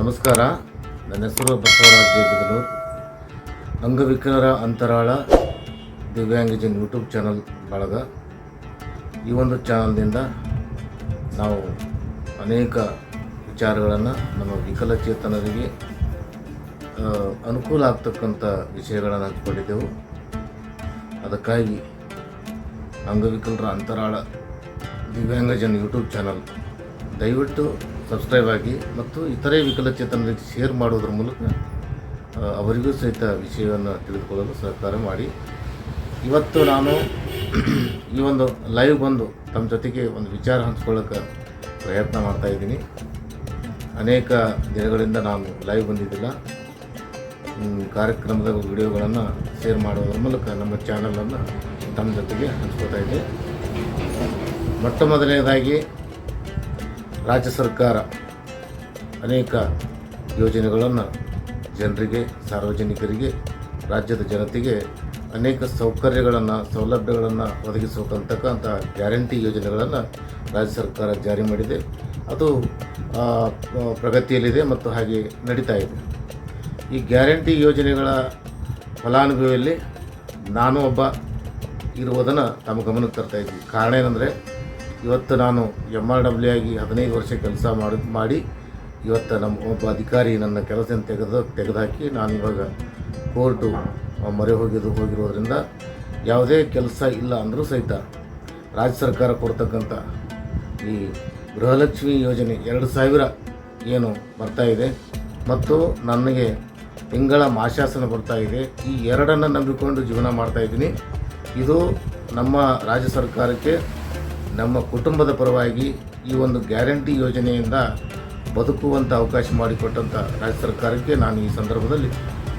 ನಮಸ್ಕಾರ. ನನ್ನ ಹೆಸರು ಬಸವರಾಜ್ ಜೇಬಿದನೂರು ಅಂಗವಿಕಲರ ಅಂತರಾಳ ದಿವ್ಯಾಂಗಜನ್ ಯೂಟ್ಯೂಬ್ ಚಾನಲ್ ಬಳಗ. ಈ ಒಂದು ಚಾನಲ್ನಿಂದ ನಾವು ಅನೇಕ ವಿಚಾರಗಳನ್ನು ನಮ್ಮ ವಿಕಲಚೇತನರಿಗೆ ಅನುಕೂಲ ಆಗ್ತಕ್ಕಂಥ ವಿಷಯಗಳನ್ನು ಹಂಚಿಕೊಂಡಿದ್ದೆವು. ಅದಕ್ಕಾಗಿ ಅಂಗವಿಕಲರ ಅಂತರಾಳ ದಿವ್ಯಾಂಗಜನ್ ಯೂಟ್ಯೂಬ್ ಚಾನಲ್ ದಯವಿಟ್ಟು ಸಬ್ಸ್ಕ್ರೈಬ್ ಆಗಿ ಮತ್ತು ಇತರೆ ವಿಕಲಚೇತನರಿಗೆ ಶೇರ್ ಮಾಡೋದ್ರ ಮೂಲಕ ಅವರಿಗೂ ಸಹಿತ ವಿಷಯವನ್ನು ತಿಳಿದುಕೊಳ್ಳಲು ಸಹಕಾರ ಮಾಡಿ. ಇವತ್ತು ನಾನು ಈ ಒಂದು ಲೈವ್ ಬಂದು ತಮ್ಮ ಜೊತೆಗೆ ಒಂದು ವಿಚಾರ ಹಂಚ್ಕೊಳ್ಳೋಕೆ ಪ್ರಯತ್ನ ಮಾಡ್ತಾಯಿದ್ದೀನಿ ಅನೇಕ ದಿನಗಳಿಂದ ನಾನು ಲೈವ್ ಬಂದಿದ್ದಿಲ್ಲ. ಕಾರ್ಯಕ್ರಮದ ವಿಡಿಯೋಗಳನ್ನು ಶೇರ್ ಮಾಡೋದ್ರ ಮೂಲಕ ನಮ್ಮ ಚಾನಲನ್ನು ತಮ್ಮ ಜೊತೆಗೆ ಹಂಚ್ಕೋತಾ ಇದ್ದೆ. ಮೊಟ್ಟ ಮೊದಲನೇದಾಗಿ ರಾಜ್ಯ ಸರ್ಕಾರ ಅನೇಕ ಯೋಜನೆಗಳನ್ನು ಜನರಿಗೆ, ಸಾರ್ವಜನಿಕರಿಗೆ, ರಾಜ್ಯದ ಜನತೆಗೆ ಅನೇಕ ಸೌಕರ್ಯಗಳನ್ನು, ಸೌಲಭ್ಯಗಳನ್ನು ಒದಗಿಸಬೇಕಂತಕ್ಕಂಥ ಗ್ಯಾರಂಟಿ ಯೋಜನೆಗಳನ್ನು ರಾಜ್ಯ ಸರ್ಕಾರ ಜಾರಿ ಮಾಡಿದೆ. ಅದು ಪ್ರಗತಿಯಲ್ಲಿದೆ ಮತ್ತು ಹಾಗೆ ನಡೀತಾ ಇದೆ. ಈ ಗ್ಯಾರಂಟಿ ಯೋಜನೆಗಳ ಫಲಾನುಭವಿಯಲ್ಲಿ ನಾನು ಒಬ್ಬ ಇರುವುದನ್ನು ತಮ್ಮ ಗಮನಕ್ಕೆ ತರ್ತಾ ಇದ್ದೀನಿ. ಕಾರಣ ಏನಂದರೆ ಇವತ್ತು ನಾನು ಎಂ ಆರ್ ಡಬ್ಲ್ಯೂ ಆಗಿ ಹದಿನೈದು ವರ್ಷ ಕೆಲಸ ಮಾಡಿ ಮಾಡಿ ಇವತ್ತು ನಮ್ಮ ಒಬ್ಬ ಅಧಿಕಾರಿ ನನ್ನ ಕೆಲಸ ತೆಗೆದು, ತೆಗೆದುಹಾಕಿ ನಾನು ಇವಾಗ ಕೋರ್ಟು ಮೊರೆ ಹೋಗಿದ್ದು, ಹೋಗಿರೋದ್ರಿಂದ ಯಾವುದೇ ಕೆಲಸ ಇಲ್ಲ ಅಂದರೂ ಸಹಿತ ರಾಜ್ಯ ಸರ್ಕಾರ ಕೊಡ್ತಕ್ಕಂಥ ಈ ಗೃಹಲಕ್ಷ್ಮಿ ಯೋಜನೆ ಎರಡು ಸಾವಿರ ಏನು ಬರ್ತಾಯಿದೆ ಮತ್ತು ನನಗೆ ತಿಂಗಳ ಮಾಶಾಸನ ಬರ್ತಾ ಇದೆ. ಈ ಎರಡನ್ನು ನಂಬಿಕೊಂಡು ಜೀವನ ಮಾಡ್ತಾ ಇದ್ದೀನಿ. ಇದು ನಮ್ಮ ರಾಜ್ಯ ಸರ್ಕಾರಕ್ಕೆ ನಮ್ಮ ಕುಟುಂಬದ ಪರವಾಗಿ ಈ ಒಂದು ಗ್ಯಾರಂಟಿ ಯೋಜನೆಯಿಂದ ಬದುಕುವಂಥ ಅವಕಾಶ ಮಾಡಿಕೊಟ್ಟಂಥ ರಾಜ್ಯ ಸರ್ಕಾರಕ್ಕೆ ನಾನು ಈ ಸಂದರ್ಭದಲ್ಲಿ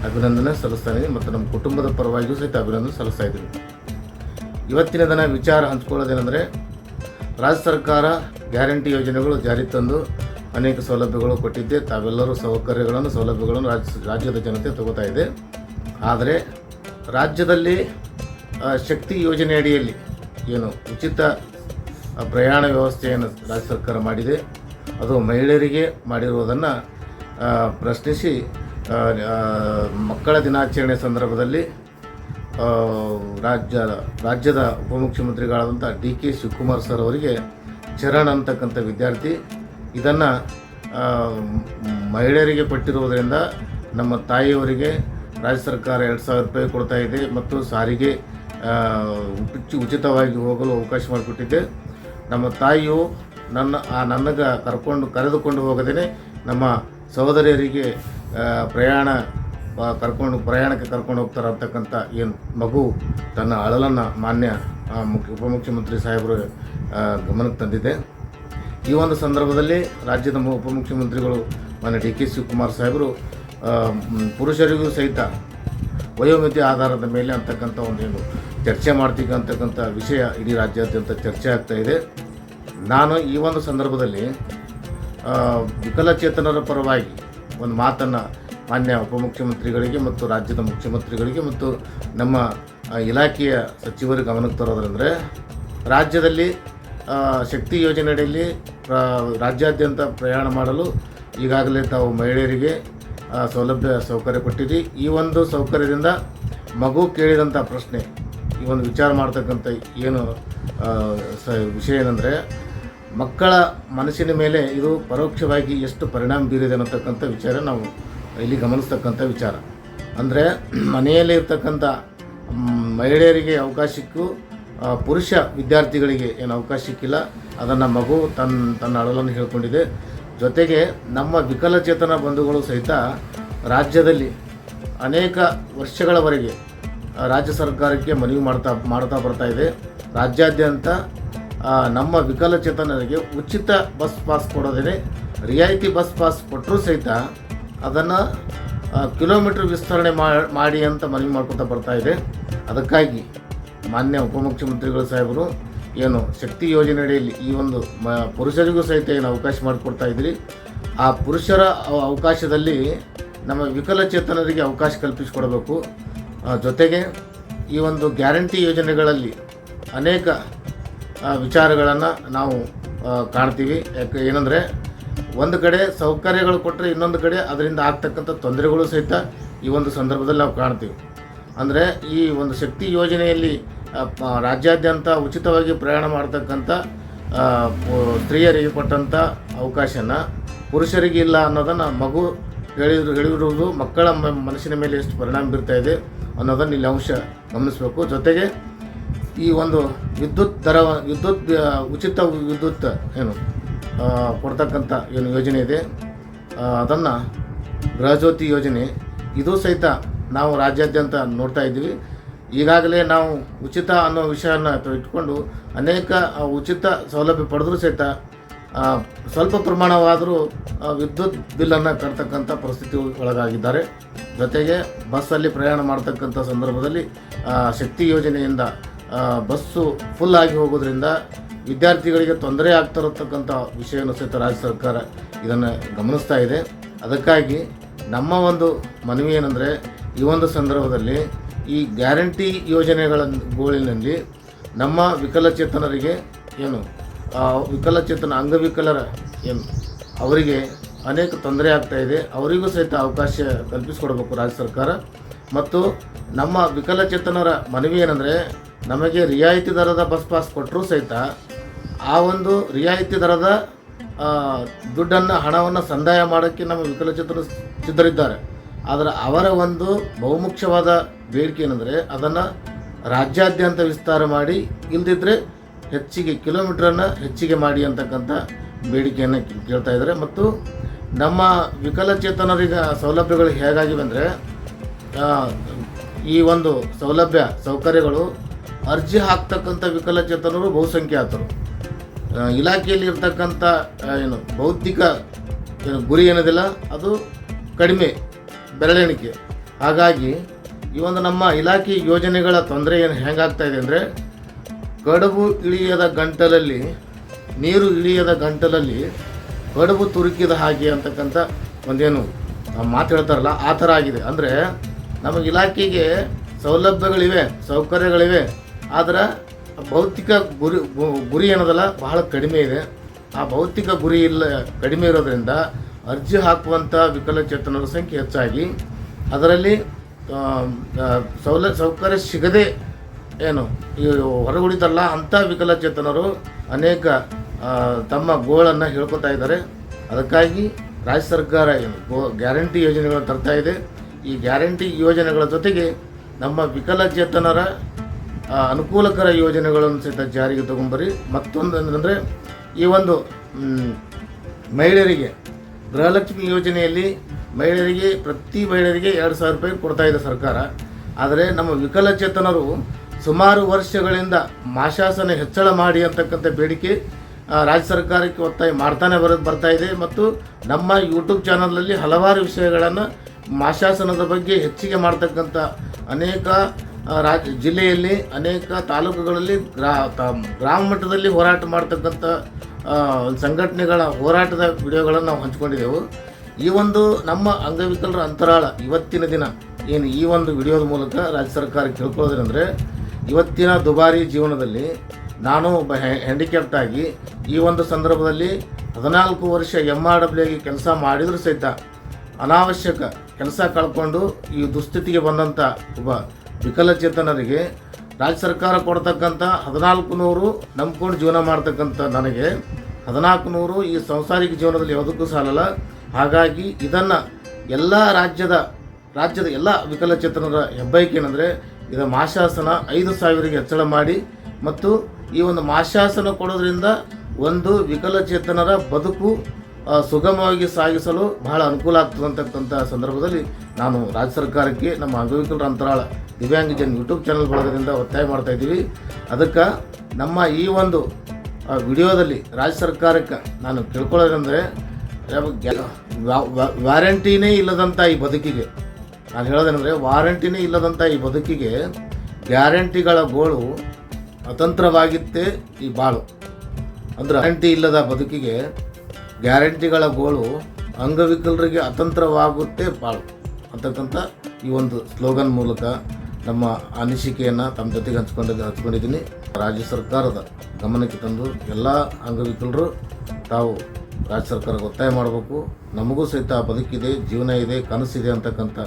ಅಭಿನಂದನೆ ಸಲ್ಲಿಸ್ತಾ ಮತ್ತು ನಮ್ಮ ಕುಟುಂಬದ ಪರವಾಗಿಯೂ ಸಹಿತ ಅಭಿನಂದನೆ ಸಲ್ಲಿಸ್ತಾ ಇದ್ದೀನಿ. ಇವತ್ತಿನ ದಿನ ವಿಚಾರ ಹಂಚ್ಕೊಳ್ಳೋದೇನೆಂದರೆ ರಾಜ್ಯ ಸರ್ಕಾರ ಗ್ಯಾರಂಟಿ ಯೋಜನೆಗಳು ಜಾರಿ ತಂದು ಅನೇಕ ಸೌಲಭ್ಯಗಳು ಕೊಟ್ಟಿದ್ದೆ ತಾವೆಲ್ಲರೂ ಸೌಕರ್ಯಗಳನ್ನು, ಸೌಲಭ್ಯಗಳನ್ನು ರಾಜ್ಯ ರಾಜ್ಯದ ಜನತೆ ತಗೋತಾ ಇದೆ. ಆದರೆ ರಾಜ್ಯದಲ್ಲಿ ಶಕ್ತಿ ಯೋಜನೆ ಅಡಿಯಲ್ಲಿ ಏನು ಉಚಿತ ಪ್ರಯಾಣ ವ್ಯವಸ್ಥೆಯನ್ನು ರಾಜ್ಯ ಸರ್ಕಾರ ಮಾಡಿದೆ. ಅದು ಮಹಿಳೆಯರಿಗೆ ಮಾಡಿರುವುದನ್ನು ಪ್ರಶ್ನಿಸಿ ಮಕ್ಕಳ ದಿನಾಚರಣೆ ಸಂದರ್ಭದಲ್ಲಿ ರಾಜ್ಯ, ರಾಜ್ಯದ ಉಪಮುಖ್ಯಮಂತ್ರಿಗಳಾದಂಥ ಡಿ ಕೆ ಶಿವಕುಮಾರ್ ಸರ್ ಅವರಿಗೆ ಚರಣ್ ಅಂತಕ್ಕಂಥ ವಿದ್ಯಾರ್ಥಿ, ಇದನ್ನು ಮಹಿಳೆಯರಿಗೆ ಪಟ್ಟಿರುವುದರಿಂದ ನಮ್ಮ ತಾಯಿಯವರಿಗೆ ರಾಜ್ಯ ಸರ್ಕಾರ ಎರಡು ಸಾವಿರ ರೂಪಾಯಿ ಕೊಡ್ತಾ ಇದೆ ಮತ್ತು ಸಾರಿಗೆ ಉಚಿತವಾಗಿ ಹೋಗಲು ಅವಕಾಶ ಮಾಡಿಕೊಟ್ಟಿದ್ದೆ ನಮ್ಮ ತಾಯಿಯು ನನ್ನ, ಆ ನನಗೆ ಕರ್ಕೊಂಡು, ಕರೆದುಕೊಂಡು ಹೋಗದೇ ನಮ್ಮ ಸಹೋದರಿಯರಿಗೆ ಪ್ರಯಾಣ ಕರ್ಕೊಂಡು, ಪ್ರಯಾಣಕ್ಕೆ ಕರ್ಕೊಂಡು ಹೋಗ್ತಾರೆ ಅಂತಕ್ಕಂಥ ಏನು ಮಗು ತನ್ನ ಅಳಲನ್ನು ಮಾನ್ಯ ಮುಖ್ಯ, ಉಪಮುಖ್ಯಮಂತ್ರಿ ಸಾಹೇಬರು ಗಮನಕ್ಕೆ ತಂದಿದೆ. ಈ ಒಂದು ಸಂದರ್ಭದಲ್ಲಿ ರಾಜ್ಯದ ಉಪಮುಖ್ಯಮಂತ್ರಿಗಳು ಮಾನ್ಯ ಡಿ ಕೆ ಶಿವಕುಮಾರ್ ಸಾಹೇಬರು ಪುರುಷರಿಗೂ ಸಹಿತ ವಯೋಮಿತಿ ಆಧಾರದ ಮೇಲೆ ಅಂತಕ್ಕಂಥ ಒಂದೇನು ಚರ್ಚೆ ಮಾಡ್ತೀವಿ ಅಂತಕ್ಕಂಥ ವಿಷಯ ಇಡೀ ರಾಜ್ಯಾದ್ಯಂತ ಚರ್ಚೆ ಆಗ್ತಾ ಇದೆ. ನಾನು ಈ ಒಂದು ಸಂದರ್ಭದಲ್ಲಿ ವಿಕಲಚೇತನರ ಪರವಾಗಿ ಒಂದು ಮಾತನ್ನು ಮಾನ್ಯ ಉಪಮುಖ್ಯಮಂತ್ರಿಗಳಿಗೆ ಮತ್ತು ರಾಜ್ಯದ ಮುಖ್ಯಮಂತ್ರಿಗಳಿಗೆ ಮತ್ತು ನಮ್ಮ ಇಲಾಖೆಯ ಸಚಿವರು ಗಮನಕ್ಕೆ ತರೋದ್ರಂದರೆ, ರಾಜ್ಯದಲ್ಲಿ ಶಕ್ತಿ ಯೋಜನೆಯಡಿಯಲ್ಲಿ ರಾಜ್ಯಾದ್ಯಂತ ಪ್ರಯಾಣ ಮಾಡಲು ಈಗಾಗಲೇ ತಾವು ಮಹಿಳೆಯರಿಗೆ ಸೌಲಭ್ಯ ಸೌಕರ್ಯ ಕೊಟ್ಟಿರಿ ಈ ಒಂದು ಸೌಕರ್ಯದಿಂದ ಮಗು ಕೇಳಿದಂಥ ಪ್ರಶ್ನೆ ಈ ಒಂದು ವಿಚಾರ ಮಾಡ್ತಕ್ಕಂಥ ಏನು ಸ, ವಿಷಯ ಏನಂದರೆ, ಮಕ್ಕಳ ಮನಸ್ಸಿನ ಮೇಲೆ ಇದು ಪರೋಕ್ಷವಾಗಿ ಎಷ್ಟು ಪರಿಣಾಮ ಬೀರಿದೆ ಅನ್ನತಕ್ಕಂಥ ವಿಚಾರ ನಾವು ಇಲ್ಲಿ ಗಮನಿಸ್ತಕ್ಕಂಥ ವಿಚಾರ. ಅಂದರೆ, ಮನೆಯಲ್ಲೇ ಇರ್ತಕ್ಕಂಥ ಮಹಿಳೆಯರಿಗೆ ಅವಕಾಶಕ್ಕೂ ಪುರುಷ ವಿದ್ಯಾರ್ಥಿಗಳಿಗೆ ಏನು ಅವಕಾಶ ಸಿಕ್ಕಿಲ್ಲ. ಅದನ್ನು ಮಗು ತನ್ನ ತನ್ನ ಅಳಲನ್ನು ಹೇಳ್ಕೊಂಡಿದೆ. ಜೊತೆಗೆ ನಮ್ಮ ವಿಕಲಚೇತನ ಬಂಧುಗಳು ಸಹಿತ ರಾಜ್ಯದಲ್ಲಿ ಅನೇಕ ವರ್ಷಗಳವರೆಗೆ ರಾಜ್ಯ ಸರ್ಕಾರಕ್ಕೆ ಮನವಿ ಮಾಡ್ತಾ ಮಾಡ್ತಾ ಬರ್ತಾ ಇದೆ. ರಾಜ್ಯಾದ್ಯಂತ ನಮ್ಮ ವಿಕಲಚೇತನರಿಗೆ ಉಚಿತ ಬಸ್ ಪಾಸ್ ಕೊಡೋದೇ ರಿಯಾಯಿತಿ ಬಸ್ ಪಾಸ್ ಕೊಟ್ಟರೂ ಸಹಿತ ಅದನ್ನು ಕಿಲೋಮೀಟ್ರ್ ವಿಸ್ತರಣೆ ಮಾಡಿ ಅಂತ ಮನವಿ ಮಾಡ್ಕೊತಾ ಬರ್ತಾ ಇದೆ. ಅದಕ್ಕಾಗಿ ಮಾನ್ಯ ಉಪಮುಖ್ಯಮಂತ್ರಿಗಳು ಸಾಹೇಬರು, ಏನು ಶಕ್ತಿ ಯೋಜನೆ ಅಡಿಯಲ್ಲಿ ಈ ಒಂದು, ಮ, ಪುರುಷರಿಗೂ ಸಹಿತ ಏನು ಅವಕಾಶ ಮಾಡಿಕೊಡ್ತಾ ಇದ್ದೀರಿ ಆ ಪುರುಷರ ಅವ- ಅವಕಾಶದಲ್ಲಿ ನಮ್ಮ ವಿಕಲಚೇತನರಿಗೆ ಅವಕಾಶ ಕಲ್ಪಿಸಿಕೊಡಬೇಕು. ಜೊತೆಗೆ ಈ ಒಂದು ಗ್ಯಾರಂಟಿ ಯೋಜನೆಗಳಲ್ಲಿ ಅನೇಕ ವಿಚಾರಗಳನ್ನು ನಾವು ಕಾಣ್ತೀವಿ. ಯಾಕೆ ಏನಂದರೆ, ಒಂದು ಕಡೆ ಸೌಕರ್ಯಗಳು ಕೊಟ್ಟರೆ ಇನ್ನೊಂದು ಕಡೆ ಅದರಿಂದ ಆಗ್ತಕ್ಕಂಥ ತೊಂದರೆಗಳು ಸಹಿತ ಈ ಒಂದು ಸಂದರ್ಭದಲ್ಲಿ ನಾವು ಕಾಣ್ತೀವಿ. ಅಂದರೆ ಈ ಒಂದು ಶಕ್ತಿ ಯೋಜನೆಯಲ್ಲಿ ರಾಜ್ಯಾದ್ಯಂತ ಉಚಿತವಾಗಿ ಪ್ರಯಾಣ ಮಾಡ್ತಕ್ಕಂಥ ಸ್ತ್ರೀಯರಿಗೆ ಕೊಟ್ಟಂಥ ಅವಕಾಶನ ಪುರುಷರಿಗೆ ಇಲ್ಲ ಅನ್ನೋದನ್ನು ಮಗು ಹೇಳಿದ್ರು, ಹೇಳಿರುವುದು ಮಕ್ಕಳ ಮನಸ್ಸಿನ ಮೇಲೆ ಎಷ್ಟು ಪರಿಣಾಮ ಬೀರ್ತಾ ಇದೆ. ಅನ್ನೋದನ್ನು ಇಲ್ಲಿ ಅಂಶ ಗಮನಿಸಬೇಕು. ಜೊತೆಗೆ ಈ ಒಂದು ವಿದ್ಯುತ್ ದರ, ವಿದ್ಯುತ್ ಉಚಿತ ವಿದ್ಯುತ್ ಏನು ಕೊಡ್ತಕ್ಕಂಥ ಏನು ಯೋಜನೆ ಇದೆ. ಅದನ್ನು ಗೃಹಜ್ಯೋತಿ ಯೋಜನೆ, ಇದು ಸಹಿತ ನಾವು ರಾಜ್ಯಾದ್ಯಂತ ನೋಡ್ತಾ ಇದ್ದೀವಿ. ಈಗಾಗಲೇ ನಾವು ಉಚಿತ ಅನ್ನೋ ವಿಷಯನ ಇಟ್ಕೊಂಡು ಅನೇಕ ಉಚಿತ ಸೌಲಭ್ಯ ಪಡೆದರೂ ಸಹಿತ ಸ್ವಲ್ಪ ಪ್ರಮಾಣವಾದರೂ ವಿದ್ಯುತ್ ಬಿಲ್ಲನ್ನು ಕಟ್ತಕ್ಕಂಥ ಪರಿಸ್ಥಿತಿ ಒಳಗಾಗಿದ್ದಾರೆ. ಜೊತೆಗೆ ಬಸ್ಸಲ್ಲಿ ಪ್ರಯಾಣ ಮಾಡ್ತಕ್ಕಂಥ ಸಂದರ್ಭದಲ್ಲಿ ಶಕ್ತಿ ಯೋಜನೆಯಿಂದ ಬಸ್ಸು ಫುಲ್ ಆಗಿ ಹೋಗೋದ್ರಿಂದ ವಿದ್ಯಾರ್ಥಿಗಳಿಗೆ ತೊಂದರೆ ಆಗ್ತಿರತಕ್ಕಂಥ ವಿಷಯವನ್ನು ಸಹಿತ ರಾಜ್ಯ ಸರ್ಕಾರ ಇದನ್ನು ಗಮನಿಸ್ತಾ ಇದೆ. ಅದಕ್ಕಾಗಿ ನಮ್ಮ ಒಂದು ಮನವಿ ಏನಂದರೆ, ಈ ಒಂದು ಸಂದರ್ಭದಲ್ಲಿ ಈ ಗ್ಯಾರಂಟಿ ಯೋಜನೆಗಳ ಗೋಳಿನಲ್ಲಿ ನಮ್ಮ ವಿಕಲಚೇತನರಿಗೆ ಏನು ವಿಕಲಚೇತನ ಅಂಗವಿಕಲರ ಏನು ಅವರಿಗೆ ಅನೇಕ ತೊಂದರೆ ಆಗ್ತಾ ಇದೆ. ಅವರಿಗೂ ಸಹಿತ ಅವಕಾಶ ಕಲ್ಪಿಸಿಕೊಡ್ಬೇಕು ರಾಜ್ಯ ಸರ್ಕಾರ. ಮತ್ತು ನಮ್ಮ ವಿಕಲಚೇತನರ ಮನವಿ ಏನಂದರೆ, ನಮಗೆ ರಿಯಾಯಿತಿ ದರದ ಬಸ್ ಪಾಸ್ ಕೊಟ್ಟರೂ ಸಹಿತ ಆ ಒಂದು ರಿಯಾಯಿತಿ ದರದ ದುಡ್ಡನ್ನು, ಹಣವನ್ನು ಸಂದಾಯ ಮಾಡೋಕ್ಕೆ ನಮ್ಮ ವಿಕಲಚೇತನ ಸಿದ್ಧರಿದ್ದಾರೆ. ಆದರೆ ಅವರ ಒಂದು ಬಹುಮುಖ್ಯವಾದ ಬೇಡಿಕೆ ಏನಂದರೆ, ಅದನ್ನು ರಾಜ್ಯಾದ್ಯಂತ ವಿಸ್ತಾರ ಮಾಡಿ, ಇಲ್ದಿದ್ರೆ ಹೆಚ್ಚಿಗೆ ಕಿಲೋಮೀಟ್ರನ್ನು ಹೆಚ್ಚಿಗೆ ಮಾಡಿ ಅಂತಕ್ಕಂಥ ಬೇಡಿಕೆಯನ್ನು ಕೇಳ್ತಾ ಇದ್ದಾರೆ. ಮತ್ತು ನಮ್ಮ ವಿಕಲಚೇತನರಿಗೆ ಸೌಲಭ್ಯಗಳು ಹೇಗಾಗಿವೆ ಅಂದರೆ ಈ ಒಂದು ಸೌಲಭ್ಯ, ಸೌಕರ್ಯಗಳು ಅರ್ಜಿ ಹಾಕ್ತಕ್ಕಂಥ ವಿಕಲಚೇತನರು ಬಹುಸಂಖ್ಯಾತರು. ಇಲಾಖೆಯಲ್ಲಿ ಇರ್ತಕ್ಕಂಥ ಏನು ಬೌದ್ಧಿಕ, ಏನು ಗುರಿ ಏನದಿಲ್ಲ, ಅದು ಕಡಿಮೆ ಬೆರಳೆಣಿಕೆ. ಹಾಗಾಗಿ ಈ ಒಂದು ನಮ್ಮ ಇಲಾಖೆ ಯೋಜನೆಗಳ ತೊಂದರೆ ಏನು ಹೆಂಗಾಗ್ತಾ ಇದೆ ಅಂದರೆ ಕಡುಬು ಇಳಿಯದ ಗಂಟಲಲ್ಲಿ, ನೀರು ಇಳಿಯದ ಗಂಟಲಲ್ಲಿ ಕಡುಬು ತುರುಕಿದ ಹಾಗೆ ಅಂತಕ್ಕಂಥ ಒಂದೇನು ಮಾತು ಹೇಳ್ತಾರಲ್ಲ, ಆ ಥರ ಆಗಿದೆ. ಅಂದರೆ ನಮಗೆ ಇಲಾಖೆಗೆ ಸೌಲಭ್ಯಗಳಿವೆ, ಸೌಕರ್ಯಗಳಿವೆ, ಆದರೆ ಭೌತಿಕ ಗುರಿ ಗುರಿ ಏನದಲ್ಲ, ಬಹಳ ಕಡಿಮೆ ಇದೆ. ಆ ಭೌತಿಕ ಗುರಿ ಇಲ್ಲ, ಕಡಿಮೆ ಇರೋದರಿಂದ ಅರ್ಜಿ ಹಾಕುವಂಥ ವಿಕಲಚೇತನರ ಸಂಖ್ಯೆ ಹೆಚ್ಚಾಗಿ, ಅದರಲ್ಲಿ ಸೌಲ, ಸೌಕರ್ಯ ಸಿಗದೆ ಏನು, ಈ ಹೊರಗುಳಿತಲ್ಲ ಅಂಥ ವಿಕಲಚೇತನರು ಅನೇಕ ತಮ್ಮ ಗೋಳನ್ನು ಹೇಳ್ಕೊತಾ ಇದ್ದಾರೆ. ಅದಕ್ಕಾಗಿ ರಾಜ್ಯ ಸರ್ಕಾರ ಏನು, ಗೋ, ಗ್ಯಾರಂಟಿ ಯೋಜನೆಗಳನ್ನು ತರ್ತಾ ಇದೆ. ಈ ಗ್ಯಾರಂಟಿ ಯೋಜನೆಗಳ ಜೊತೆಗೆ ನಮ್ಮ ವಿಕಲಚೇತನರ ಅನುಕೂಲಕರ ಯೋಜನೆಗಳನ್ನು ಸಹಿತ ಜಾರಿಗೆ ತಗೊಂಬರಿ ಮತ್ತೊಂದು ಅಂದರೆ ಈ ಒಂದು ಮಹಿಳೆಯರಿಗೆ, ಗೃಹಲಕ್ಷ್ಮಿ ಯೋಜನೆಯಲ್ಲಿ ಮಹಿಳೆಯರಿಗೆ ಪ್ರತಿ ಮಹಿಳೆಯರಿಗೆ ಎರಡು ಸಾವಿರ ರೂಪಾಯಿ ಕೊಡ್ತಾ ಇದೆ ಸರ್ಕಾರ. ಆದರೆ ನಮ್ಮ ವಿಕಲಚೇತನರು ಸುಮಾರು ವರ್ಷಗಳಿಂದ ಮಾಶಾಸನ ಹೆಚ್ಚಳ ಮಾಡಿ ಅಂತಕ್ಕಂಥ ಬೇಡಿಕೆ ರಾಜ್ಯ ಸರ್ಕಾರಕ್ಕೆ ಒತ್ತಾಯ ಮಾಡ್ತಾನೆ ಬರ, ಬರ್ತಾ ಇದೆ. ಮತ್ತು ನಮ್ಮ ಯೂಟ್ಯೂಬ್ ಚಾನಲಲ್ಲಿ ಹಲವಾರು ವಿಷಯಗಳನ್ನು ಮಾಶಾಸನದ ಬಗ್ಗೆ ಹೆಚ್ಚಿಗೆ ಮಾಡ್ತಕ್ಕಂಥ ಅನೇಕ ರಾಜ್, ಜಿಲ್ಲೆಯಲ್ಲಿ ಅನೇಕ ತಾಲೂಕುಗಳಲ್ಲಿ ಗ್ರಾ ಗ್ರಾಮ ಮಟ್ಟದಲ್ಲಿ ಹೋರಾಟ ಮಾಡ್ತಕ್ಕಂಥ ಸಂಘಟನೆಗಳ ಹೋರಾಟದ ವಿಡಿಯೋಗಳನ್ನು ನಾವು ಹಂಚ್ಕೊಂಡಿದ್ದೆವು ಈ ಒಂದು ನಮ್ಮ ಅಂಗವಿಕಲರ ಅಂತರಾಳ ಇವತ್ತಿನ ದಿನ, ಏನು ಈ ಒಂದು ವಿಡಿಯೋದ ಮೂಲಕ ರಾಜ್ಯ ಸರ್ಕಾರ ಕೇಳ್ಕೊಳ್ಳೋದೇನೆಂದರೆ ಇವತ್ತಿನ ದುಬಾರಿ ಜೀವನದಲ್ಲಿ ನಾನು ಒಬ್ಬ ಹ್ಯಾಂಡಿಕ್ಯಾಪ್ಟ್ ಆಗಿ ಈ ಒಂದು ಸಂದರ್ಭದಲ್ಲಿ ಹದಿನಾಲ್ಕು ವರ್ಷ ಎಂ ಆರ್ ಡಬ್ಲ್ಯೂ ಆಗಿ ಕೆಲಸ ಮಾಡಿದರೂ ಸಹಿತ ಅನಾವಶ್ಯಕ ಕೆಲಸ ಕಳ್ಕೊಂಡು ಈ ದುಸ್ಥಿತಿಗೆ ಬಂದಂಥ ಒಬ್ಬ ವಿಕಲಚೇತನರಿಗೆ ರಾಜ್ಯ ಸರ್ಕಾರ ಕೊಡ್ತಕ್ಕಂಥ ಹದಿನಾಲ್ಕು ನೂರು ನಂಬ್ಕೊಂಡು ಜೀವನ ಮಾಡ್ತಕ್ಕಂಥ ನನಗೆ ಹದಿನಾಲ್ಕು ನೂರು ಈ ಸಂಸಾರಿಕ ಜೀವನದಲ್ಲಿ ಯಾವುದಕ್ಕೂ ಸಾಲಲ್ಲ. ಹಾಗಾಗಿ ಇದನ್ನು ಎಲ್ಲ ರಾಜ್ಯದ ರಾಜ್ಯದ ಎಲ್ಲ ವಿಕಲಚೇತನರ ಹೆಬ್ಬೈಕೆ ಏನಂದರೆ ಇದರ ಮಾಶಾಸನ ಐದು ಸಾವಿರಕ್ಕೆ ಹೆಚ್ಚಳ ಮಾಡಿ ಮತ್ತು ಈ ಒಂದು ಮಾಶಾಸನ ಕೊಡೋದ್ರಿಂದ ಒಂದು ವಿಕಲಚೇತನರ ಬದುಕು ಸುಗಮವಾಗಿ ಸಾಗಿಸಲು ಬಹಳ ಅನುಕೂಲ ಆಗ್ತದಂತಕ್ಕಂಥ ಸಂದರ್ಭದಲ್ಲಿ ನಾನು ರಾಜ್ಯ ಸರ್ಕಾರಕ್ಕೆ ನಮ್ಮ ಅಂಗವಿಕಲರ ಅಂತರಾಳ ದಿವ್ಯಾಂಗಜನ್ ಯೂಟ್ಯೂಬ್ ಚಾನಲ್ ಬಳಗದಿಂದ ಒತ್ತಾಯ ಮಾಡ್ತಾ ಇದ್ದೀವಿ. ಅದಕ್ಕೆ ನಮ್ಮ ಈ ಒಂದು ವಿಡಿಯೋದಲ್ಲಿ ರಾಜ್ಯ ಸರ್ಕಾರಕ್ಕೆ ನಾನು ಕೇಳ್ಕೊಳ್ಳೋದಂದರೆ ವ್ಯಾರಂಟಿನೇ ಇಲ್ಲದಂಥ ಈ ಬದುಕಿಗೆ ನಾನು ಹೇಳೋದೇನೆಂದರೆ ವಾರಂಟಿನೇ ಇಲ್ಲದಂಥ ಈ ಬದುಕಿಗೆ ಗ್ಯಾರಂಟಿಗಳ ಗೋಳು ಅತಂತ್ರವಾಗಿತ್ತೇ ಈ ಬಾಳು. ಅಂದ್ರೆ ಗ್ಯಾರಂಟಿ ಇಲ್ಲದ ಬದುಕಿಗೆ ಗ್ಯಾರಂಟಿಗಳ ಗೋಳು ಅಂಗವಿಕಲರಿಗೆ ಅತಂತ್ರವಾಗುತ್ತೆ ಬಾಳು. ಅಂತಕ್ಕಂಥ ಈ ಒಂದು ಸ್ಲೋಗನ್ ಮೂಲಕ ನಮ್ಮ ಅನಿಸಿಕೆಯನ್ನು ತಮ್ಮ ಜೊತೆಗೆ ಹಂಚ್ಕೊಂಡಿದ್ದ ಹಂಚ್ಕೊಂಡಿದ್ದೀನಿ. ರಾಜ್ಯ ಸರ್ಕಾರದ ಗಮನಕ್ಕೆ ತಂದು ಎಲ್ಲ ಅಂಗವಿಕಲರು ತಾವು ರಾಜ್ಯ ಸರ್ಕಾರಕ್ಕೆ ಒತ್ತಾಯ ಮಾಡಬೇಕು. ನಮಗೂ ಸಹಿತ ಬದುಕಿದೆ, ಜೀವನ ಇದೆ, ಕನಸಿದೆ ಅಂತಕ್ಕಂಥ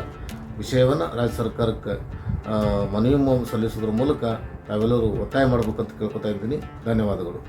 ವಿಷಯವನ್ನು ರಾಜ್ಯ ಸರ್ಕಾರಕ್ಕೆ ಮನವಿ ಸಲ್ಲಿಸೋದ್ರ ಮೂಲಕ ತಾವೆಲ್ಲರೂ ಒತ್ತಾಯ ಮಾಡಬೇಕಂತ ಕೇಳ್ಕೊತಾ ಇದ್ದೀನಿ. ಧನ್ಯವಾದಗಳು.